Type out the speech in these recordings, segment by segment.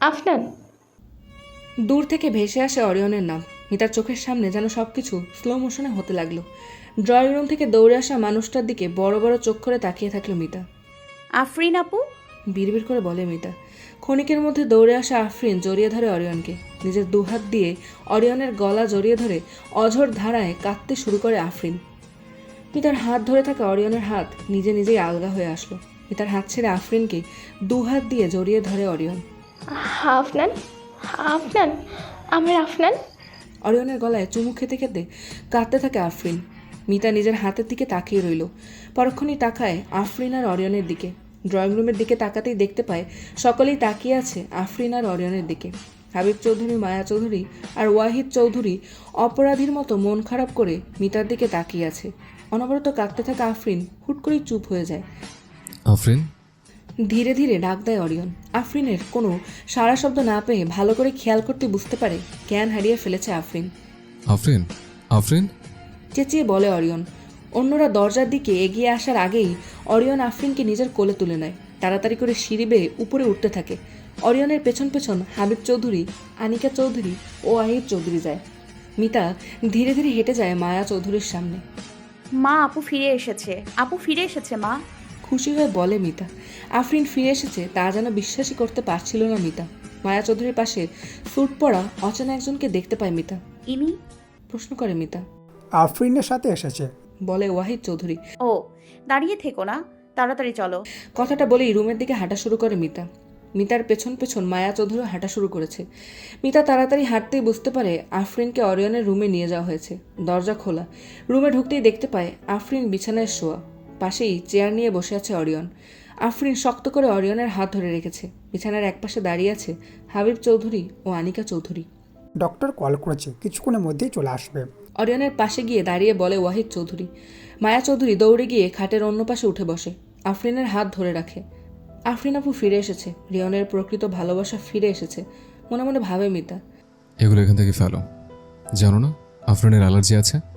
আফনান? দূর থেকে ভেসে আসে অরিয়নের নাম। মিতার চোখের সামনে যেন সব কিছু স্লো মোশনে হতে লাগল। ড্রয়িং রুম থেকে দৌড়ে আসা মানুষটার দিকে বড় বড় চোখ করে তাকিয়ে থাকল মিতা। আফরিন আপু? বিড়বিড় করে বলে মিতা। ক্ষণিকের মধ্যে দৌড়ে আসা আফরিন জড়িয়ে ধরে অরিয়নকে। নিজের দুহাত দিয়ে অরিয়নের গলা জড়িয়ে ধরে অঝোর ধারায় কাঁদতে শুরু করে আফরিন। মিতার হাত ধরে থাকা অরিয়নের হাত নিজে নিজেই আলগা হয়ে আসলো। মিতার হাত ছেড়ে আফরিনকে দু হাত দিয়ে জড়িয়ে ধরে অরিয়ন। আফনান আফনান আমার আফনান অরিয়নের গলায় চুমু খেতে খেতে কাঁদতে থাকে আফরিন। মিতা নিজের হাতের দিকে তাকিয়ে রইল। পরক্ষণই তাকায় আফরিন আর অরিয়নের দিকে। ড্রয়িং রুমের দিকে তাকাতেই দেখতে পায় সকলেই তাকিয়ে আছে আফরিন আর অরিয়নের দিকে। হাবিব চৌধুরী মায়া চৌধুরী আর ওয়াহিদ চৌধুরী অপরাধীর মতো মন খারাপ করে মিতার দিকে তাকিয়ে আছে। অনবরত কাঁদতে থাকা আফরিন হুট করেই চুপ হয়ে যায়। আফরিন? ধীরে ধীরে ডাক দেয় অরিয়ন। আফরিনের কোনো সারা শব্দ না পেয়ে ভালো করে খেয়াল করতে বুঝতে পারে জ্ঞান হারিয়ে ফেলেছে আফরিন। আফরিন? আফরিন? চেঁচিয়ে বলে অরিয়ন। অন্যরা দরজার দিকে এগিয়ে আসার আগেই অরিয়ন আফরিনকে নিজের কোলে তুলে নেয়। তাড়াতাড়ি করে সিঁড়ি বেয়ে উপরে উঠতে থাকে। অরিয়নের পেছন পেছন হাবিব চৌধুরী আনিকা চৌধুরী ও আহিব চৌধুরী যায়। মিতা ধীরে ধীরে হেঁটে যায় মায়া চৌধুরীর সামনে। মা আপু ফিরে এসেছে। আপু ফিরে এসেছে মা। খুশি হয়ে বলে মিতা। আফরিন ফিরে এসেছে তা যেন বিশ্বাসই করতে পারছিল না মিতা। মায়া চৌধুরীর পাশে স্যুট পরা অচেনা একজনকে দেখতে পায় মিতা। ইনি? প্রশ্ন করে মিতা। আফরিনের সাথে এসেছে। বলে ওয়াহিদ চৌধুরী। ও দাঁড়িয়ে থেকো না তাড়াতাড়ি চলো। কথাটা বলেই রুমের দিকে হাঁটা শুরু করে মিতা। মিতার পেছন পেছন মায়া চৌধুরী হাঁটা শুরু করেছে। মিতা তাড়াতাড়ি হাঁটতেই বুঝতে পারে আফরিনকে অরিয়নের রুমে নিয়ে যাওয়া হয়েছে। দরজা খোলা। রুমে ঢুকতেই দেখতে পায় আফরিন বিছানায় শোয়া। পাশেই চেয়ার নিয়ে বসে আছে অরিয়ন। আফরিন শক্ত করে অরিয়নের হাত ধরে রেখেছে। বিছানার একপাশে দাঁড়িয়ে আছে হাবিব চৌধুরী ও আনিকা চৌধুরী। ডক্টর কল করেছে কিছুক্ষণের মধ্যেই চলে আসবে। অরিয়নের পাশে গিয়ে দাঁড়িয়ে বলে ওয়াহিদ চৌধুরী। মায়া চৌধুরী দৌড়ে গিয়ে খাটের অন্য পাশে উঠে বসে। আফরিনের হাত ধরে রাখে। আফরিন আপু ফিরে এসেছে। রিয়নের প্রকৃত ভালোবাসা ফিরে এসেছে। মনে মনে ভাবে মিতা। এগুলো এখান থেকে ফেলো। জানো না আফরিনের অ্যালার্জি আছে?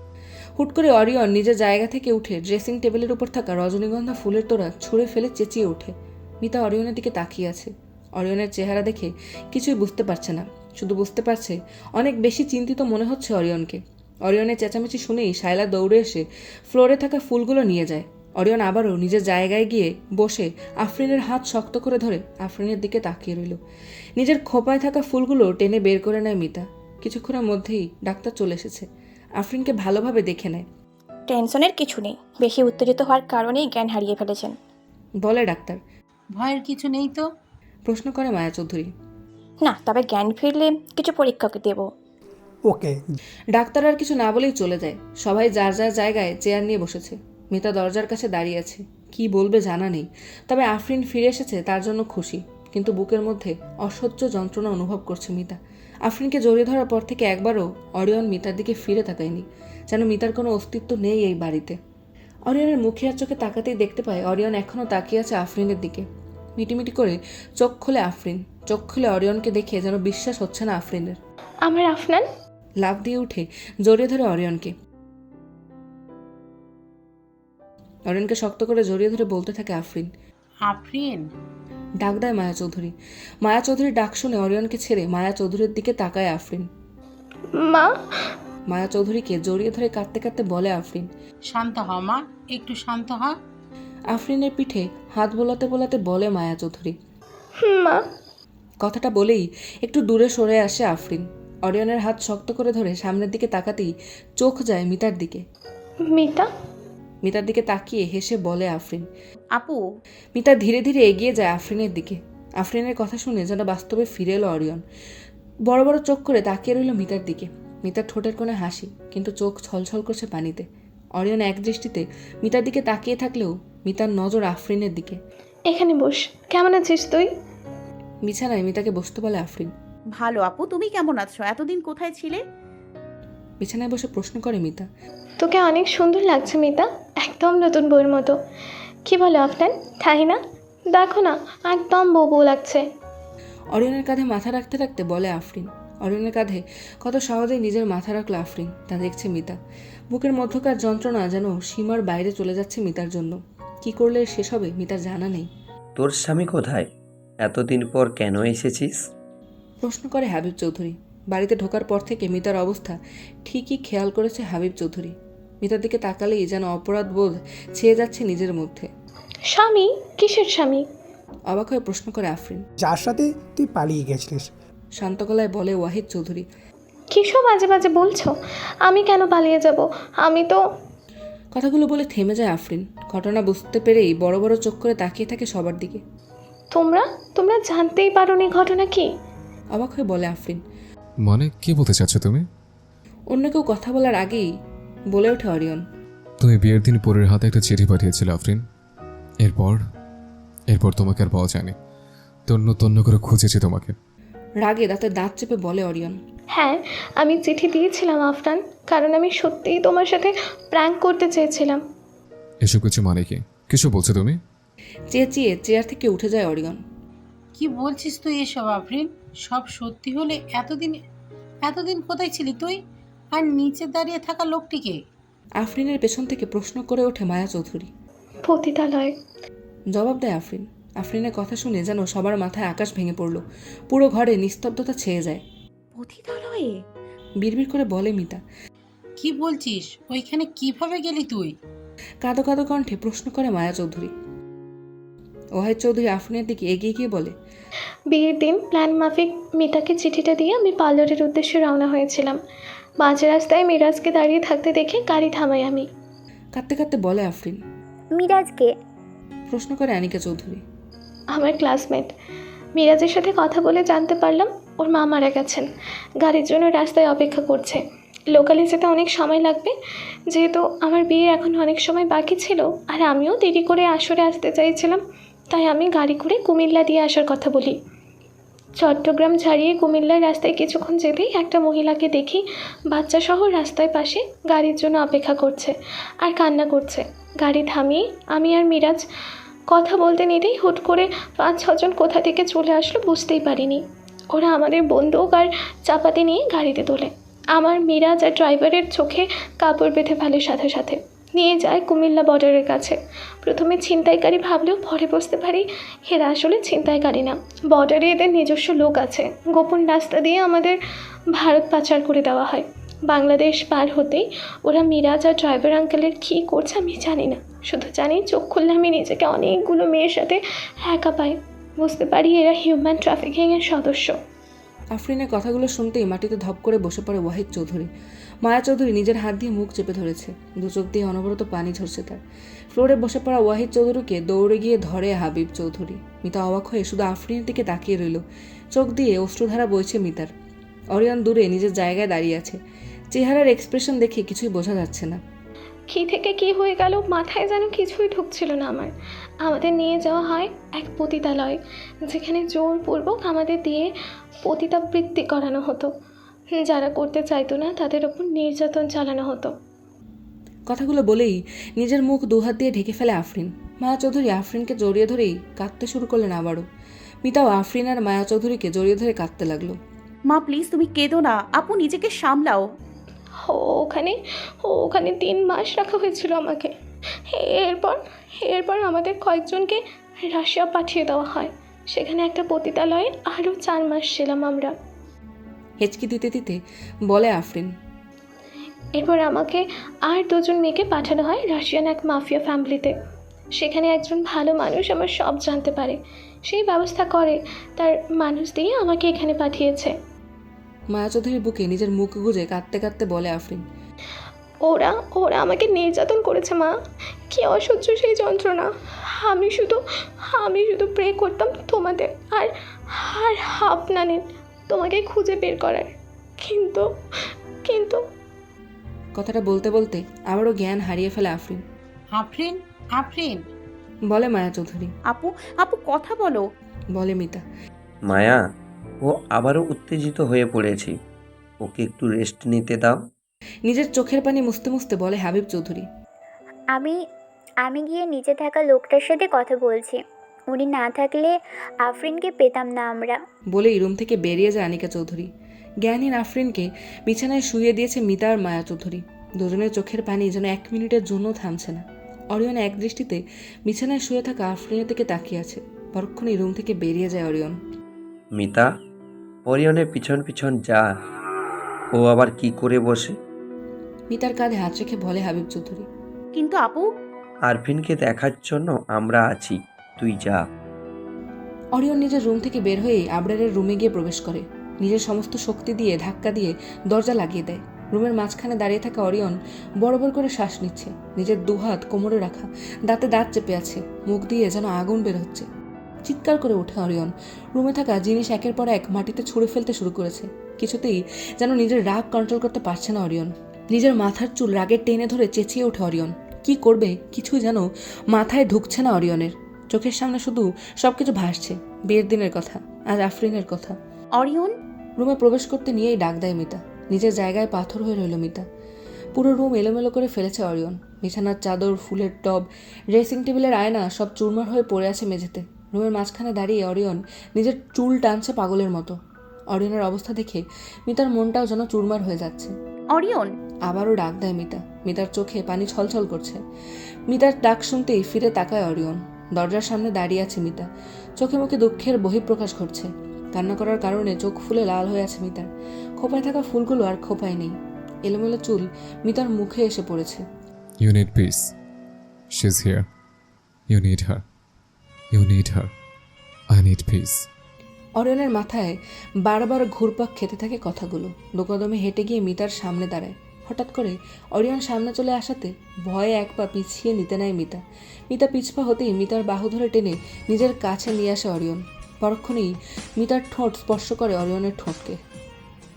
হুট করে অরিয়ন নিজের জায়গা থেকে উঠে ড্রেসিং টেবিলের উপর থাকা রজনীগন্ধা ফুলের তোড়া ছুঁড়ে ফেলে চেঁচিয়ে ওঠে। মিতা অরিয়নের দিকে তাকিয়ে আছে। অরিয়নের চেহারা দেখে কিছুই বুঝতে পারছে না। শুধু বুঝতে পারছে, অনেক বেশি চিন্তিত মনে হচ্ছে অরিয়নকে। অরিয়নের চেঁচামেচি শুনেই শায়লা দৌড়ে এসে ফ্লোরে থাকা ফুলগুলো নিয়ে যায়। অরিয়ন আবারও নিজের জায়গায় গিয়ে বসে আফরিনের হাত শক্ত করে ধরে আফরিনের দিকে তাকিয়ে রইল। নিজের খোপায় থাকা ফুলগুলো টেনে বের করে নেয় মিতা। কিছুক্ষণের মধ্যেই ডাক্তার চলে এসেছে। আফরিনকে ভালোভাবে দেখে নেয়। টেনশনের কিছু নেই। বেশি উত্তেজিত হওয়ার কারণেই জ্ঞান হারিয়ে ফেলেছেন। বলে ডাক্তার। ভয়ের কিছু নেই তো? প্রশ্ন করে মায়া চৌধুরী। না তবে জ্ঞান ফিরলে কিছু পরীক্ষা দেব। ওকে। ডাক্তার আর কিছু না বলেই চলে যায়। সবাই যার যার জায়গায় চেয়ার নিয়ে বসেছে। মিতা দরজার কাছে দাঁড়িয়ে আছে। কি বলবে জানা নেই। তবে আফরিন ফিরে এসেছে তার জন্য খুশি। কিন্তু বুকের মধ্যে অসহ্য যন্ত্রণা অনুভব করছে মিতা। আফরিনকে জড়িয়ে ধরার পর থেকে একবারও অরিয়ন মিতার দিকে ফিরে তাকায়নি যেন মিতার কোনো অস্তিত্ব নেই এই বাড়িতে। অরিয়নের মুখে আর চোখে তাকাতেই দেখতে পায় অরিয়ন এখনও তাকিয়ে আছে আফরিনের দিকে। মিটিমিটি করে চোখ খুলে আফরিন চোখ খুলে অরিয়নকে দেখে যেন বিশ্বাস হচ্ছে না আফরিনের। আমার আফনান? লাফ দিয়ে উঠে জড়িয়ে ধরে অরিয়নকে। অরিয়নকে শক্ত করে জড়িয়ে ধরে বলতে থাকে আফরিন আফরিন ডাক দেয় মায়া চৌধুরী। মায়া চৌধুরীর ডাক শুনে অরিয়নকে ছেড়ে মায়া চৌধুরীর দিকে তাকায় আফরিন। মা? মায়া চৌধুরীকে জড়িয়ে ধরে কাঁদতে কাঁদতে বলে আফরিন। শান্ত হ মা একটু শান্ত হ। আফরিনের পিঠে হাত বোলাতে বোলাতে বলে মায়া চৌধুরী। মা? কথাটা বলেই একটু দূরে সরে আসে আফরিন। অরিয়নের হাত শক্ত করে ধরে সামনের দিকে তাকাতেই চোখ যায় মিতার দিকে। মিতা? মিতার দিকে তাকিয়ে হেসে বলে আফরিন। আপু। মিতা ধীরে ধীরে এগিয়ে যায় আফরিনের দিকে। আফরিনের কথা শুনে যেন বাস্তবে ফিরে এলো অরিয়ন। বড় বড় চোখ করে তাকিয়ে রইল মিতার দিকে। মিতার ঠোঁটের কোণে হাসি কিন্তু চোখ ছলছল করছে পানিতে। অরিয়ন এক দৃষ্টিতে মিতার দিকে তাকিয়ে থাকলেও মিতার নজর আফরিনের দিকে। এখানে বস কেমন আছিস তুই? বিছানায় মিতাকে বসতে বলে আফরিন। ভালো আপু তুমি কেমন আছো? এতদিন কোথায় ছিলে? বিছানায় বসে প্রশ্ন করে মিতা। তোকে অনেক সুন্দর লাগছে মিতা একদম নতুন বউয়ের মতো। কি বলো আফনান তাই না দেখো না একদম বউ বউ লাগছে। অরিয়নের কাঁধে মাথা রাখতে রাখতে বলে আফরিন। অরিয়নের কাঁধে কত সহজেই নিজের মাথা রাখল আফরিন তা দেখছে মিতা। বুকের মধ্যকার যন্ত্রণা যেন সীমার বাইরে চলে যাচ্ছে মিতার জন্য। কি করলে শেষ হবে মিতার জানা নেই। তোর স্বামী কোথায়? এতদিন পর কেন এসেছিস? প্রশ্ন করে হাবিব চৌধুরী। বাড়িতে ঢোকার পর থেকে মিতার অবস্থা ঠিকই খেয়াল করেছে হাবিব চৌধুরী। মিতার দিকে তাকালেই যেন অপরাধ বোধ ছেয়ে যাচ্ছে নিজের মধ্যে। স্বামী? কিসের স্বামী? অবাক হয়ে প্রশ্ন করে আফরিন। যার সাথে তুই পালিয়ে গেছিলিস। শান্ত গলায় বলে ওয়াহিদ চৌধুরী। কিসব বাজে বাজে বলছো? আমি কেন পালিয়ে যাব? আমি তো কথাগুলো বলে থেমে যায় আফরিন। ঘটনা বুঝতে পেরেই বড় বড় চোখ করে তাকিয়ে থাকে সবার দিকে। তোমরা? তোমরা জানতেই পারোনি ঘটনা কি? অবাক হয়ে বলে আফরিন। মানে কি বলতে চাচ্ছ তুমি? অন্য কেউ কথা বলার আগেই বলে ওঠে অরিয়ন। তুমি বিয়ের দিন পরের হাতে একটা চিঠি পাঠিয়েছিলে আফরিন। এরপর? এরপর তোমাকে আর পাওয়া যায়নি। তন্ন তন্ন করে খুঁজেছি তোমাকে। রাগে দাঁতে দাঁত চেপে বলে অরিয়ন। হ্যাঁ আমি চিঠি দিয়েছিলাম আফরান কারণ আমি সত্যিই তোমার সাথে প্র্যাঙ্ক করতে চেয়েছিলাম। এসব কিছু মানে কি? কিছু বলছো তুমি? চেঁচিয়ে চেয়ার থেকে উঠে যায় অরিয়ন। কি বলছিস তুই এসব আফরিন? সব সত্যি হলে এতদিন এতদিন কোথায় ছিলি তুই? আর নিচে দাঁড়িয়ে থাকা লোকটিকে? আফরিনের পেছন থেকে প্রশ্ন করে ওঠে মায়া চৌধুরী। পতিতালয়। জবাব দেয় আফরিন। আফরিনের কথা শুনে যেন সবার মাথায় আকাশ ভেঙে পড়ল। পুরো ঘরে নিস্তব্ধতা ছেয়ে যায়। পতিতালয়ে? বিড়বিড় করে বলে মিতা। কি বলছিস? ওইখানে কীভাবে গেলি তুই? কাঁদো কাঁদো কণ্ঠে প্রশ্ন করে মায়া চৌধুরী। ওহাই চৌধুরী আফরিনের দিকে এগিয়ে গিয়ে বলে বিয়ের দিন প্ল্যান মাফিক মিতাকে চিঠিটা দিয়ে আমি পার্লারের উদ্দেশ্যে রওনা হয়েছিলাম। মাঝ রাস্তায় মিরাজকে দাঁড়িয়ে থাকতে দেখে গাড়ি থামাই আমি। কাঁদতে কাঁদতে বলে আফরিন। মিরাজকে? প্রশ্ন করে আনিকা চৌধুরী। আমার ক্লাসমেট। মিরাজের সাথে কথা বলে জানতে পারলাম ওর মা মারা গেছেন। গাড়ির জন্য রাস্তায় অপেক্ষা করছে। লোকালে যেতে অনেক সময় লাগবে। যেহেতু আমার বিয়ে এখন অনেক সময় বাকি ছিল আর আমিও দেরি করে আসরে আসতে চাইছিলাম তাই আমি গাড়ি করে কুমিল্লা দিয়ে আসার কথা বলি। চট্টগ্রাম ছাড়িয়ে কুমিল্লার রাস্তায় কিছুক্ষণ যেতেই একটা মহিলাকে দেখি বাচ্চা সহ রাস্তায় পাশে গাড়ির জন্য অপেক্ষা করছে আর কান্না করছে। গাড়ি থামিয়ে আমি আর মিরাজ কথা বলতে নিতেই হুট করে পাঁচ ছজন কোথা থেকে চলে আসলো বুঝতেই পারিনি। ওরা আমাদের বন্দুক আর চাপাতি নিয়ে গাড়িতে তোলে। আমার মিরাজ আর ড্রাইভারের চোখে কাপড় বেঁধে ফেলে সাথে সাথে। নিয়ে যায় কুমিল্লা বর্ডারের কাছে। প্রথমে ছিনতাইকারী ভাবলেও পরে বুঝতে পারি এরা আসলে ছিনতাইকারী না। বর্ডারে এদের নিজস্ব লোক আছে। গোপন রাস্তা দিয়ে আমাদের ভারত পাচার করে দেওয়া হয়। বাংলাদেশ পার হতেই ওরা মিরাজ আর ড্রাইভার আঙ্কেলের কী করছে আমি জানি না। শুধু জানি চোখ খুললে আমি নিজেকে অনেকগুলো মেয়ের সাথে একা পাই। বুঝতে পারি এরা হিউম্যান ট্রাফিকিংয়ের সদস্য। আফরিনের কথাগুলো শুনতেই মাটিতে ধপ করে বসে পড়ে ওয়াহিদ চৌধুরী। মায়া চৌধুরী নিজের হাত দিয়ে মুখ চেপে ধরেছে। দু চোখ দিয়ে অনবরত পানি ঝরছে তার। ফ্লোরে বসে পড়া ওয়াহিদ চৌধুরীকে দৌড়ে গিয়ে ধরে হাবিব চৌধুরী। মিতা অবাক হয়ে শুধু আফরিনের দিকে তাকিয়ে রইল। চোখ দিয়ে অশ্রুধারা বইছে মিতার। অরিয়ন দূরে নিজের জায়গায় দাঁড়িয়ে আছে। চেহারার এক্সপ্রেশন দেখে কিছুই বোঝা যাচ্ছে না। কী থেকে কী হয়ে গেল মাথায় যেন কিছুই ঢুকছিল না আমার। আমাদের নিয়ে যাওয়া হয় এক পতিতালয়, যেখানে জোরপূর্বক আমাদের দিয়ে পতিতাবৃত্তি করানো হতো। যারা করতে চাইতো না তাদের ওপর নির্যাতন চালানো হতো। কথাগুলো বলেই নিজের মুখ দুহাত দিয়ে ঢেকে ফেলে আফরিন। মায়া চৌধুরী আফরিনকে জড়িয়ে ধরেই কাঁদতে শুরু করলেন আবারও। মিতাও আফরিন আর মায়া চৌধুরীকে জড়িয়ে ধরে কাঁদতে লাগল। মা প্লিজ তুমি কেঁদো না। আপু নিজেকে সামলাও। ও ওখানে ও ওখানে তিন মাস রাখা হয়েছিল আমাকে। এরপর এরপর আমাদের কয়েকজনকে রাশিয়া পাঠিয়ে দেওয়া হয়। সেখানে একটা পতিতালয়ে আরও চার মাস ছিলাম আমরা। হেঁচকি দিতে দিতে বলে আফরিন। এরপর আমাকে আর দুজন মেয়েকে পাঠানো হয় রাশিয়ান এক মাফিয়া ফ্যামিলিতে। সেখানে একজন ভালো মানুষ আমার সব জানতে পারে। সেই ব্যবস্থা করে তার মানুষ দিয়ে আমাকে এখানে পাঠিয়েছে। মায়া চৌধুরীর বুকে নিজের মুখ গুজে কাঁদতে কাঁদতে বলে আফরিন। ওরা ওরা আমাকে নির্যাতন করেছে মা। কি অসহ্য সেই যন্ত্রণা। আমি শুধু আমি শুধু প্রে করতাম তোমাদের আর আর আপনাদের তোমাকে খুঁজে বের করার। কিন্তু কিন্তু। কথাটা বলতে বলতে আবারও জ্ঞান হারিয়ে ফেলে আফরিন। আফরিন আফরিন। বলে মায়া চৌধুরী। আপু আপু কথা বলো। বলে মিতা। মায়া ও আবারও উত্তেজিত হয়ে পড়েছি। ওকে একটু রেস্ট নিতে দাও। নিজের চোখের পানি মুছতে মুছতে বলে হাবিব চৌধুরী। আমি আমি গিয়ে নিচে থাকা লোকটার সাথে কথা বলছি। উনি না থাকলে আফরিনকে পেতাম না আমরা। বলেই রুম থেকে বেরিয়ে যায় আনিকা চৌধুরী। জ্ঞানহীন আফরিনকে বিছানায় শুয়ে দিয়েছে মিতা আর মায়া চৌধুরী। দুজনের চোখের পানি যেন এক মিনিটের জন্য থামছে না। অরিয়ন এক দৃষ্টিতে বিছানায় শুয়ে থাকা আফরিনের দিকে তাকিয়ে আছে। পরক্ষণেই রুম থেকে বেরিয়ে যায় অরিয়ন। মিতা অরিয়নের পিছন পিছন যা। ও আবার কি করে বসে? মিতার কাঁধে হাত রেখে বলে হাবিব চৌধুরী। কিন্তু আপু? আরফিনকে দেখার জন্য আমরা আছি। তুই যা। অরিয়ন নিজের রুম থেকে বের হয়ে আবরারের রুমে গিয়ে প্রবেশ করে। নিজের সমস্ত শক্তি দিয়ে ধাক্কা দিয়ে দরজা লাগিয়ে দেয়। রুমের মাঝখানে দাঁড়িয়ে থাকা অরিয়ন বড় করে শ্বাস নিচ্ছে। নিজের দুহাত কোমরে রাখা, দাঁতে দাঁত চেপে আছে, মুখ দিয়ে যেন আগুন বের হচ্ছে। চিৎকার করে ওঠে অরিয়ন। রুমে থাকা জিনিস একের পর এক মাটিতে ছুঁড়ে ফেলতে শুরু করেছে। কিছুতেই যেন নিজের রাগ কন্ট্রোল করতে পারছে না অরিয়ন। নিজের মাথার চুল রাগের টেনে ধরে চেঁচিয়ে ওঠে অরিয়ন। কি করবে কিছু যেন মাথায় ঢুকছে না অরিয়নের। চোখের সামনে শুধু সবকিছু ভাসছে বিয়ের দিনের কথা আর আফরিনের কথা। অরিয়ন? রুমে প্রবেশ করতে নিয়েই ডাক দেয় মিতা। নিজের জায়গায় পাথর হয়ে রইল মিতা। পুরো রুম এলোমেলো করে ফেলেছে অরিয়ন। বিছানার চাদর ফুলের টব ড্রেসিং টেবিলের আয়না সব চুরমার হয়ে পড়ে আছে মেঝেতে। রুমের মাঝখানে দাঁড়িয়ে অরিয়ন নিজের চুল টানছে পাগলের মতো। অরিয়নের অবস্থা দেখে মিতার মনটাও যেন চুরমার হয়ে যাচ্ছে। অরিয়ন? আবারও ডাক দেয় মিতা। মিতার চোখে পানি ছলছল করছে। মিতার ডাক শুনতেই ফিরে তাকায় অরিয়ন। দরজার সামনে দাঁড়িয়ে আছে মিতা। চোখে মুখে দুঃখের বহিঃপ্রকাশ ঘটছে। কান্না করার কারণে চোখ ফুলে লাল হয়ে আছে মিতার। খোপায় থাকা ফুলগুলো আর খোপায় নেই। এলোমেলো চুল মিতার মুখে এসে পড়েছে। You need peace she is here you need her you need her I need peace অরিয়নের মাথায় বারবার ঘুরপাক খেতে থাকে কথাগুলো। দোকাদমে হেঁটে গিয়ে মিতার সামনে দাঁড়ায়। হঠাৎ করে অরিয়ন সামনে চলে আসাতে ভয়ে এক পা পিছিয়ে নিতে নেয় মিতা। মিতা পিছপা হতেই মিতার বাহু ধরে টেনে নিজের কাছে নিয়ে আসে অরিয়ন। পরক্ষণেই মিতার ঠোঁট স্পর্শ করে অরিয়নের ঠোঁটকে।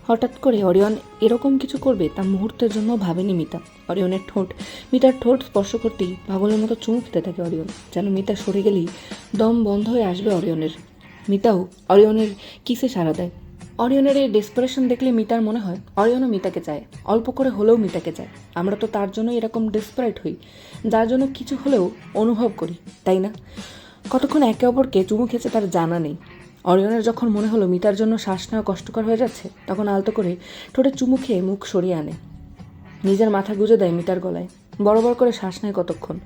হঠাৎ করে অরিয়ন এরকম কিছু করবে তা মুহূর্তের জন্য ভাবেনি মিতা। অরিয়নের ঠোঁট, মিতার ঠোঁট স্পর্শ করতেই পাগলের মতো চুমু খেতে থাকে অরিয়ন, যেন মিতা সরে গেলেই দম বন্ধ হয়ে আসবে অরিয়নের। মিতাও অরিয়নের কিসে সাড়া দেয়? অরিয়নের এই ডেসপারেশন দেখলে মিতার মনে হয়, অরিয়নও মিতাকে চায়। অল্প করে হলেও মিতাকে চায়। আমরা তো তার জন্য এরকম ডেসপারেট হই, যার জন্য কিছু হলেও অনুভব করি, তাই না? কতক্ষণ একে অপরকে চুমু খেয়েছে তার জানা নেই। অরিয়নের যখন মনে হলো মিতার জন্য শ্বাস নেওয়া কষ্টকর হয়ে যাচ্ছে, তখন আলতো করে ঠোঁটে চুমু খেয়ে মুখ সরিয়ে আনে। নিজের মাথা গুঁজে দেয় মিতার গলায়। বড় বড় করে শ্বাস নেয় কতক্ষণ।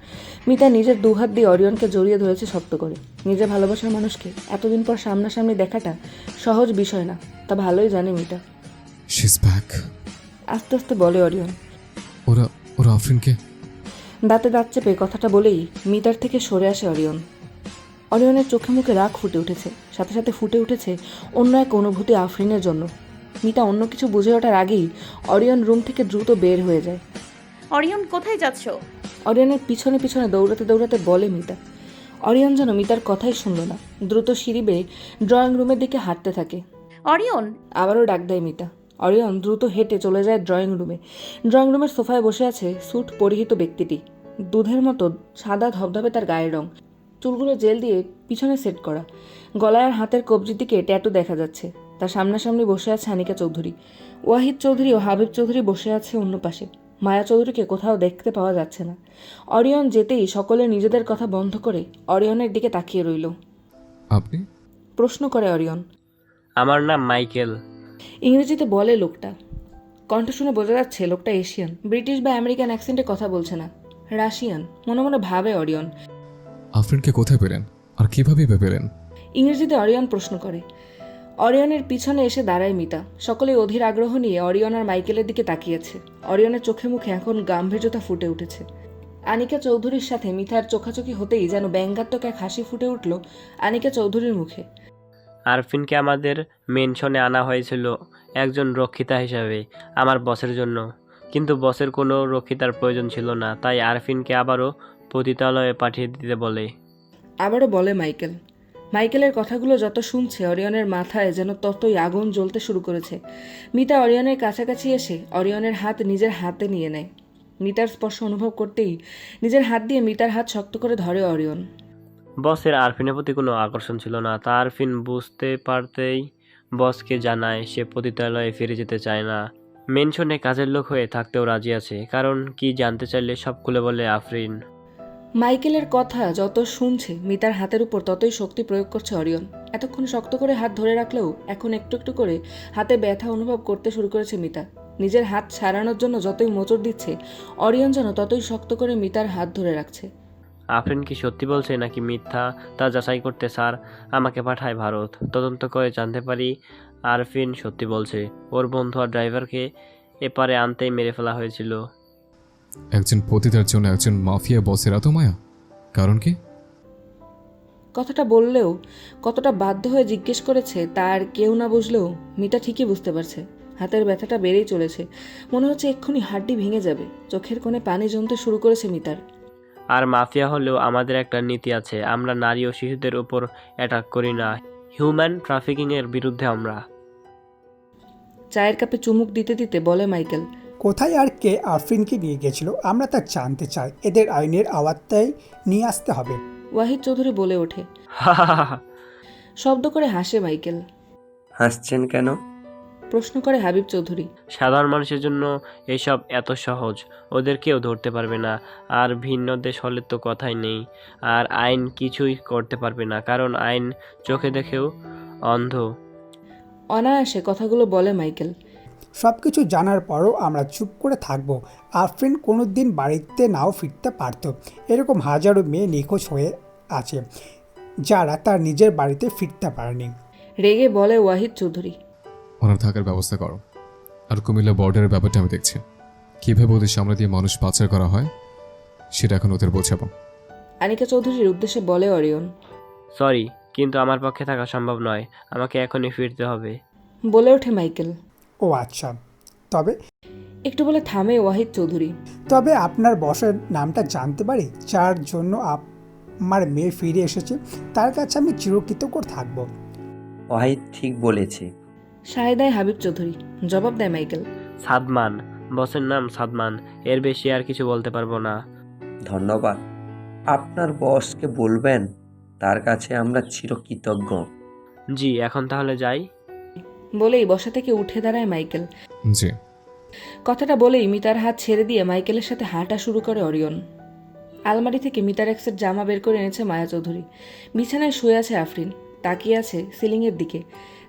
মিতা নিজের দুহাত দিয়ে অরিয়নকে জড়িয়ে ধরেছে শক্ত করে। নিজের ভালোবাসার মানুষকে এতদিন পর সামনাসামনি দেখাটা সহজ বিষয় না তা ভালোই জানে মিতা। আস্তে আস্তে বলে অরিয়ন। ওরা ওরা আফরিনকে দাঁতে দাঁত চেপে কথাটা বলেই মিতার থেকে সরে আসে অরিয়ন। অরিয়নের চোখে মুখে রাগ ফুটে উঠেছে সাথে সাথে ফুটে উঠেছে অন্য এক অনুভূতি আফরিনের জন্য। মিতা অন্য কিছু বুঝে ওঠার আগেই অরিয়ন রুম থেকে দ্রুত বের হয়ে যায়। অরিয়ন কোথায় যাচ্ছ? অরিয়নের পিছনে পিছনে দৌড়াতে দৌড়াতে বলে মিতা। অরিয়ন যেন মিতার কথাই শুনল না। দ্রুত সিঁড়ি বেয়ে ড্রয়িং রুমের দিকে হাঁটতে থাকে। অরিয়ন আবারও ডাক দেয় মিতা। অরিয়ন দ্রুত হেঁটে চলে যায় ড্রয়িং রুমে ড্রয়িং রুমের সোফায় বসে আছে স্যুট পরিহিত ব্যক্তিটি। দুধের মতো সাদা ধবধবে তার গায়ের রং। চুলগুলো জেল দিয়ে পিছনে সেট করা। গলায় আর হাতের কবজির দিকে ট্যাটু দেখা যাচ্ছে। তার সামনাসামনি বসে আছে আনিকা চৌধুরী। ওয়াহিদ চৌধুরী ও হাবিব চৌধুরী বসে আছে অন্য পাশে। মায়া চৌধুরীকে কোথাও দেখতে পাওয়া যাচ্ছে না। অরিয়ন যেতেই সকলে নিজেদের কথা বন্ধ করে অরিয়নের দিকে তাকিয়ে রইল। আপনি? প্রশ্ন করে অরিয়ন। আমার নাম মাইকেল। ইংরেজিতে বলে লোকটা। কণ্ঠ শুনে বোঝা যাচ্ছে লোকটা এশিয়ান। ব্রিটিশ বা আমেরিকান অ্যাকসেন্টে কথা বলছে না। রাশিয়ান। মনে মনে ভাবে অরিয়ন। আফরিনকে কোথায় পেলেন? আর কীভাবে পেলেন? ইংরেজিতে অরিয়ন প্রশ্ন করে। অরিয়নের পিছনে এসে দাঁড়ায় মিতা। সকলে অধীর আগ্রহ নিয়ে অরিয়ন আর মাইকেলের দিকে তাকিয়েছে। অরিয়নের চোখে মুখে এখন গাম্ভীর্যতা ফুটে উঠেছে। আনিকা চৌধুরীর সাথে মিথার চোখাচোখি হতেই যেন ব্যঙ্গাত্মক এক হাসি ফুটে উঠল আনিকা চৌধুরীর মুখে। আরফিনকে আমাদের মেনশনে আনা হয়েছিল একজন রক্ষিতা হিসাবে আমার বসের জন্য। কিন্তু বসের কোনো রক্ষিতার প্রয়োজন ছিল না তাই আরফিনকে আবারও পতিতালয়ে পাঠিয়ে দিতে বলে। আবারও বলে মাইকেল মাইকেলের কথাগুলো যত শুনছে, অরিয়নের মাথায় যেন ততই আগুন জ্বলতে শুরু করেছে। মিতা অরিয়নের কাছাকাছি এসে অরিয়নের হাত নিজের হাতে নিয়ে নেয়। মিতার স্পর্শ অনুভব করতেই নিজের হাত দিয়ে মিতার হাত শক্ত করে ধরে অরিয়ন। বসের আরফিনের প্রতি কোনো আকর্ষণ ছিল না। তা আরফিন বুঝতে পারতেই বসকে জানায়, সে পতিতালয়ে ফিরে যেতে চায় না। মেনশনে কাজের লোক হয়ে থাকতেও রাজি আছে, কারণ কি জানতে চাইলে সব খুলে বলে আফরিন। মাইকেলের কথা যত শুনছে, মিতার হাতের উপর ততই শক্তি প্রয়োগ করছে অরিয়ন। এতক্ষণ শক্ত করে হাত ধরে রাখলেও এখন একটু একটু করে হাতে ব্যথা অনুভব করতে শুরু করেছে মিতা। নিজের হাত ছাড়ানোর জন্য যতই মোচড় দিচ্ছে, অরিয়ন যেন ততই শক্ত করে মিতার হাত ধরে রাখছে। আফরিন কি সত্যি বলছে নাকি মিথ্যা? তা যাচাই করতে স্যার, আমাকে পাঠায় ভারত। তদন্ত করে জানতে পারি আরফিন সত্যি বলছে। ওর বন্ধু আর ড্রাইভারকে এপারে আনতেই মেরে ফেলা হয়েছিল। একজন পতিতার জন্য একজন মাফিয়া বসের এত মায়া? কারণ কি? কথাটা বললেও কতটা বাধ্য হয়ে জিজ্ঞেস করেছে তার কেউ না বুঝলেও মিতা ঠিকই বুঝতে পারছে। হাতের ব্যথাটা বেড়েই চলেছে। মনে হচ্ছে এক্ষুনি হাড্ডি ভেঙে যাবে। চোখের কোণে পানি জমতে শুরু করেছে মিতার। আর মাফিয়া হলেও আমাদের একটা নীতি আছে আমরা নারী ও শিশুদের উপর অ্যাটাক করি না। হিউম্যান ট্রাফিকিংয়ের বিরুদ্ধে আমরা। চায়ের কাপে চুমুক দিতে দিতে বলে মাইকেল কোথায় আর কে আফরিনকে নিয়ে গেছিল আমরা তা জানতে চাই। এদের আইনের আওয়াজটাই নিয়ে আসতে হবে। ওয়াহিদ চৌধুরী বলে ওঠে। শব্দ করে হাসে মাইকেল। হাসছেন কেন? প্রশ্ন করে হাবিব চৌধুরী। সাধারণ মানুষের জন্য এসব এত সহজ ওদের কেউ ধরতে পারবে না আর ভিন্ন দেশ হলে তো কথাই নেই। আর আইন কিছুই করতে পারবে না কারণ আইন চোখে দেখেও অন্ধ। অনায়াসে কথাগুলো বলে মাইকেল। সব কিছু জানার পরও আমরা চুপ করে থাকব। আফরিন কোনো দিন বাড়িতে নাও ফিরতে পারতো। এরকম হাজারো মেয়ে নিখোঁজ হয়ে আছে যারা তার নিজের বাড়িতে ফিরতে পারেনি। রেগে বলে ওয়াহিদ চৌধুরী। ওনার থাকার ব্যবস্থা করো। আর কুমিল্লা বর্ডারের ব্যাপারটা আমি দেখছি। কীভাবে ওদের সামনে দিয়ে মানুষ পাচার করা হয় সেটা এখন ওদের বোঝাবো। আনিকা চৌধুরীর উদ্দেশ্যে বলে অরিয়ন। সরি কিন্তু আমার পক্ষে থাকা সম্ভব নয়। আমাকে এখনই ফিরতে হবে। বলে ওঠে মাইকেল। ও আচ্ছা তবে একটু বলে থামে ওয়াহিদ চৌধুরী। তবে আপনার বসের নামটা জানতে পারি? যার জন্য আপ- আমার মেয়ে ফিরে এসেছে তার কাছে আমি চিরকৃতজ্ঞ থাকব। ওয়াহিদ ঠিক বলেছে। সায় দেয় হাবিব চৌধুরী জবাব দেয় মাইকেল। সাদমান বসের নাম সাদমান এর বেশি আর কিছু বলতে পারব না। ধন্যবাদ। আপনার বসকে বলবেন তার কাছে আমরা চিরকৃতজ্ঞ। জি এখন তাহলে যাই। বলেই বসা থেকে উঠে দাঁড়ায় মাইকেল। জি। কথাটা বলেই মিতার হাত ছেড়ে দিয়ে মাইকেলের সাথে হাঁটা শুরু করে অরিয়ন। আলমারি থেকে মিতার এক্সের জামা বের করে এনেছে মায়া চৌধুরী। বিছানায় শুয়ে আছে আফরিন। তাকিয়ে আছে সিলিংয়ের দিকে।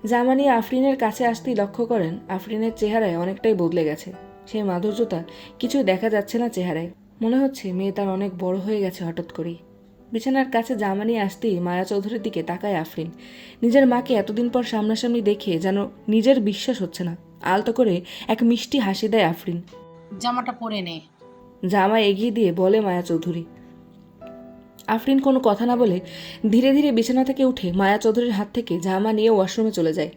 জামা নিয়ে আফরিনের কাছে আসতেই লক্ষ্য করেন আফরিনের চেহারায় অনেকটাই বদলে গেছে। সেই মাধুর্যতা কিছুই দেখা যাচ্ছে না চেহারায়। মনে হচ্ছে মেয়ে তার অনেক বড় হয়ে গেছে হঠাৎ করেই। বিছানার কাছে জামা নিয়ে আসতেই মায়া চৌধুরীর দিকে তাকায় আফরিন। নিজের মাকে এতদিন পর সামনাসামনি দেখে যেন নিজের বিশ্বাস হচ্ছে না। আলতো করে এক মিষ্টি হাসি দেয় আফরিন। জামাটা পরে নে। জামা এগিয়ে দিয়ে বলে মায়া চৌধুরী। আফরিন কোনো কথা না বলে ধীরে ধীরে বিছানা থেকে উঠে মায়া চৌধুরীর হাত থেকে জামা নিয়ে ওয়াশরুমে চলে যায়।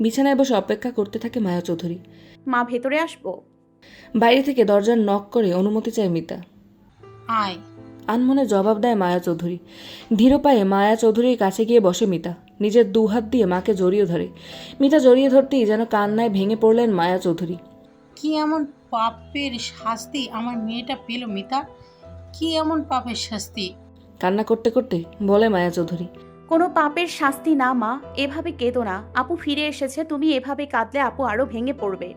বিছানায় বসে অপেক্ষা করতে থাকে মায়া চৌধুরী। মা ভেতরে আসব? বাইরে থেকে দরজার নক করে অনুমতি চায় মিতা। আয়। আনমনে জবাব দেয় মায়া চৌধুরী। ধীর পায়ে মায়া চৌধুরীর কাছে গিয়ে বসে মিতা। নিজের দু হাত দিয়ে মাকে জড়িয়ে ধরে। মিতা জড়িয়ে ধরতেই যেন কান্নায় ভেঙে পড়লেন মায়া চৌধুরী। কি এমন পাপের শাস্তি আমার মেয়েটা পেল মিতা? কি এমন পাপের শাস্তি? কান্না করতে করতে বলে মায়া চৌধুরী। কোনো পাপের শাস্তি না মা। এভাবে কেঁদো না। আপু ফিরে এসেছে তুমি এভাবে কাঁদলে আপু আরও ভেঙে পড়বে।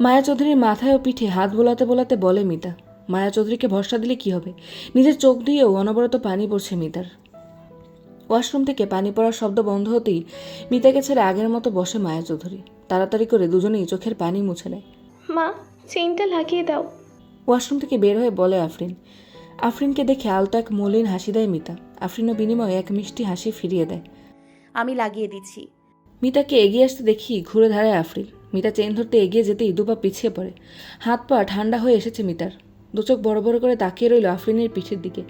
মায়া চৌধুরীর মাথায় ও পিঠে হাত বোলাতে বোলাতে বলে মিতা। মায়া চৌধুরীকে ভরসা দিলে কি হবে? নিজের চোখ দিয়েও অনবরত পানি পড়ছে মিতার। ওয়াশরুম থেকে পানি পড়ার শব্দ বন্ধ হতেই মিতাকে ছেড়ে আগের মতো বসে মায়া চৌধুরী। তাড়াতাড়ি করে দুজনেই চোখের পানি মুছে নেয়। মা চেইনটা লাগিয়ে দাও। ওয়াশরুম থেকে বের হয়ে বলে আফরিন। আফরিনকে দেখে আলতো এক মলিন হাসি দেয় মিতা। আফরিনও বিনিময়ে এক মিষ্টি হাসি ফিরিয়ে দেয়। আমি লাগিয়ে দিচ্ছি। মিতাকে এগিয়ে আসতে দেখি ঘুরে দাঁড়ায় আফরিন। মিতা চেন ধরতে এগিয়ে যেতেই দুপা পিছিয়ে পড়ে। হাত পা ঠান্ডা হয়ে এসেছে মিতার। দুচোখ বড় বড় করে তাকিয়ে রইল আফরিনের পিঠের দিকে।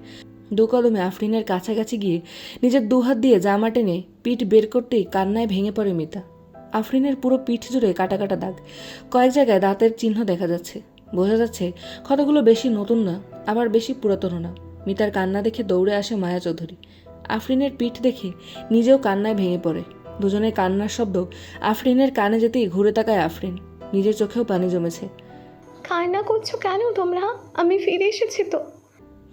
দু কদমে আফরিনের কাছাকাছি গিয়ে নিজের দু হাত দিয়ে জামা টেনে পিঠ বের করতেই কান্নায় ভেঙে পড়ে মিতা। আফরিনের পুরো পিঠ জুড়ে কাটা কাটা দাগ। কয়েক জায়গায় দাঁতের চিহ্ন দেখা যাচ্ছে। বোঝা যাচ্ছে ক্ষতগুলো বেশি নতুন না, আবার বেশি পুরাতনও না। মিতার কান্না দেখে দৌড়ে আসে মায়া চৌধুরী। আফরিনের পিঠ দেখে নিজেও কান্নায় ভেঙে পড়ে। দুজনের কান্নার শব্দ আফরিনের কানে যেতেই ঘুরে তাকায় আফরিন। নিজের চোখেও পানি জমেছে। কান্না করছ কেন তোমরা? আমি ফিরে এসেছি তো।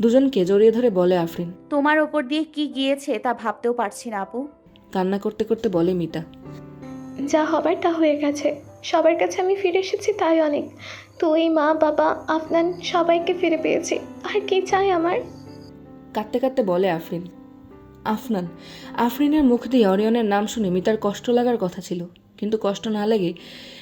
দুজনকে জড়িয়ে ধরে বলে আফরিন। তোমার ওপর দিয়ে কি গিয়েছে তা ভাবতেও পারছি না আপু। কান্না করতে করতে বলে মিতা। যা হবার তা হয়ে গেছে। সবার কাছে আমি ফিরে এসেছি তাই অনেক। তুই মা বাবা আপনার সবাইকে ফিরে পেয়েছি। আর কি চাই আমার? কাঁদতে কাঁদতে বলে আফরিন। আফনান আফরিনের মুখ দিয়ে অরিয়নের নাম শুনে মিতার কষ্ট লাগার কথা ছিল। কিন্তু কষ্ট না লেগে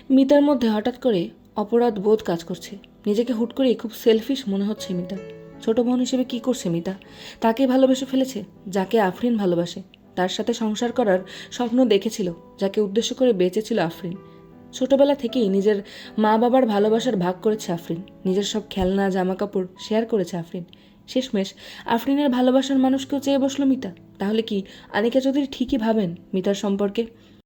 মিতার মধ্যে হঠাৎ করে অপরাধ বোধ কাজ করছে। নিজেকে হুট করেই খুব সেলফিশ মনে হচ্ছে মিতা। ছোট বোন হিসেবে কি করছে মিতা? তাকে ভালোবেসে ফেলেছে, যাকে আফরিন ভালোবাসে। তার সাথে সংসার করার স্বপ্ন দেখেছিল, যাকে উদ্দেশ্য করে বেঁচেছিল আফরিন। ছোটবেলা থেকেই নিজের মা বাবার ভালোবাসার ভাগ করেছে আফরিন। নিজের সব খেলনা জামা কাপড় শেয়ার করেছে আফরিন। শেষমেশ আফরিনের ভালোবাসার মানুষকেও চেয়ে বসল মিতা। তাহলে কি আনিকা চৌধুরী ঠিকই ভাবেন মিতার সম্পর্কে?